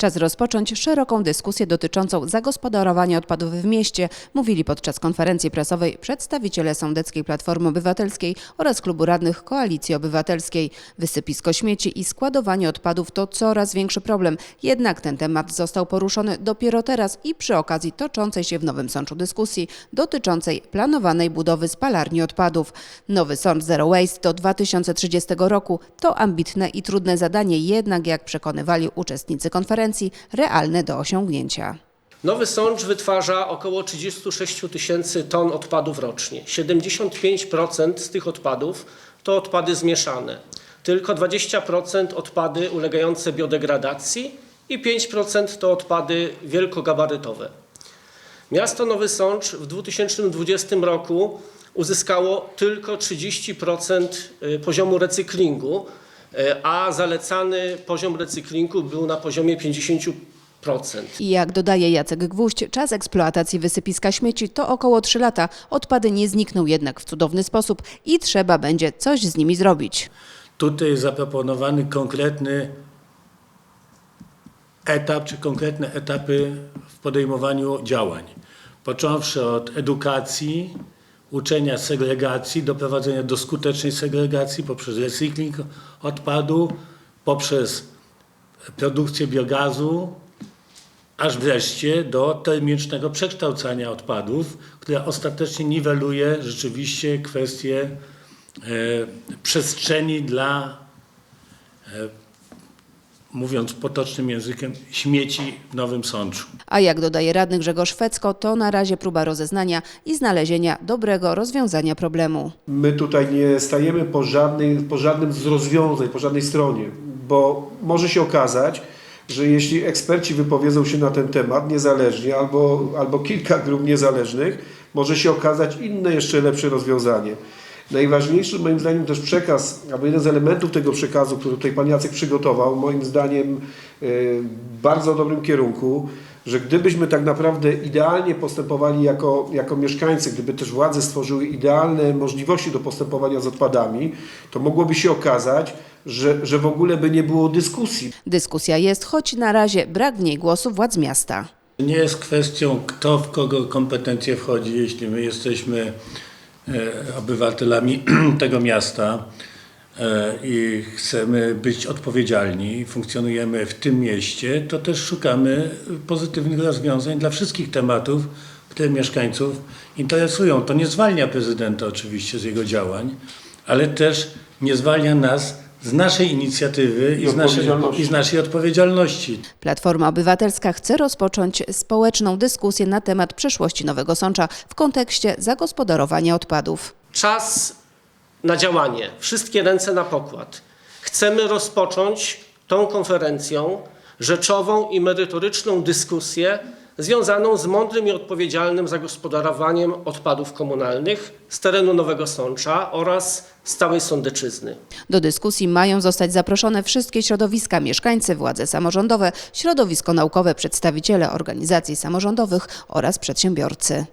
Czas rozpocząć szeroką dyskusję dotyczącą zagospodarowania odpadów w mieście, mówili podczas konferencji prasowej przedstawiciele Sądeckiej Platformy Obywatelskiej oraz Klubu Radnych Koalicji Obywatelskiej. Wysypisko śmieci i składowanie odpadów to coraz większy problem, jednak ten temat został poruszony dopiero teraz i przy okazji toczącej się w Nowym Sączu dyskusji dotyczącej planowanej budowy spalarni odpadów. Nowy Sącz Zero Waste do 2030 roku to ambitne i trudne zadanie, jednak jak przekonywali uczestnicy konferencji, realne do osiągnięcia. Nowy Sącz wytwarza około 36 tysięcy ton odpadów rocznie. 75% z tych odpadów to odpady zmieszane. Tylko 20% odpady ulegające biodegradacji i 5% to odpady wielkogabarytowe. Miasto Nowy Sącz w 2020 roku uzyskało tylko 30% poziomu recyklingu, y, a zalecany poziom recyklingu był na poziomie 50%. I jak dodaje Jacek Gwóźdź, czas eksploatacji wysypiska śmieci to około 3 lata. Odpady nie znikną jednak w cudowny sposób i trzeba będzie coś z nimi zrobić. Tutaj jest zaproponowany konkretny etap, czy konkretne etapy w podejmowaniu działań. Począwszy od edukacji, uczenia segregacji, doprowadzenia do skutecznej segregacji poprzez recykling odpadu, poprzez produkcję biogazu, aż wreszcie do termicznego przekształcania odpadów, które ostatecznie niweluje rzeczywiście kwestię e, przestrzeni dla, e, mówiąc potocznym językiem, śmieci w Nowym Sączu. A jak dodaje radny Grzegorz Fecko, to na razie próba rozeznania i znalezienia dobrego rozwiązania problemu. My tutaj nie stajemy po, żadnej, po żadnym z rozwiązań, po żadnej stronie, bo może się okazać, że jeśli eksperci wypowiedzą się na ten temat niezależnie albo, albo kilka grup niezależnych, może się okazać inne, jeszcze lepsze rozwiązanie. Najważniejszy moim zdaniem też przekaz, albo jeden z elementów tego przekazu, który tutaj Pan Jacek przygotował, moim zdaniem w bardzo dobrym kierunku, że gdybyśmy tak naprawdę idealnie postępowali jako, jako mieszkańcy, gdyby też władze stworzyły idealne możliwości do postępowania z odpadami, to mogłoby się okazać, że, że w ogóle by nie było dyskusji. Dyskusja jest, choć na razie brak w niej głosu władz miasta. Nie jest kwestią, kto w kogo kompetencje wchodzi, jeśli my jesteśmy e, obywatelami tego miasta e, i chcemy być odpowiedzialni, funkcjonujemy w tym mieście, to też szukamy pozytywnych rozwiązań dla wszystkich tematów, które mieszkańców interesują. To nie zwalnia prezydenta oczywiście z jego działań, ale też nie zwalnia nas z naszej inicjatywy i, I z naszej, odpowiedzialności. i z naszej odpowiedzialności. Platforma Obywatelska chce rozpocząć społeczną dyskusję na temat przyszłości Nowego Sącza w kontekście zagospodarowania odpadów. Czas na działanie. Wszystkie ręce na pokład. Chcemy rozpocząć tą konferencją rzeczową i merytoryczną dyskusję związaną z mądrym i odpowiedzialnym zagospodarowaniem odpadów komunalnych z terenu Nowego Sącza oraz z całej Sądeczyzny. Do dyskusji mają zostać zaproszone wszystkie środowiska, mieszkańcy, władze samorządowe, środowisko naukowe, przedstawiciele organizacji samorządowych oraz przedsiębiorcy.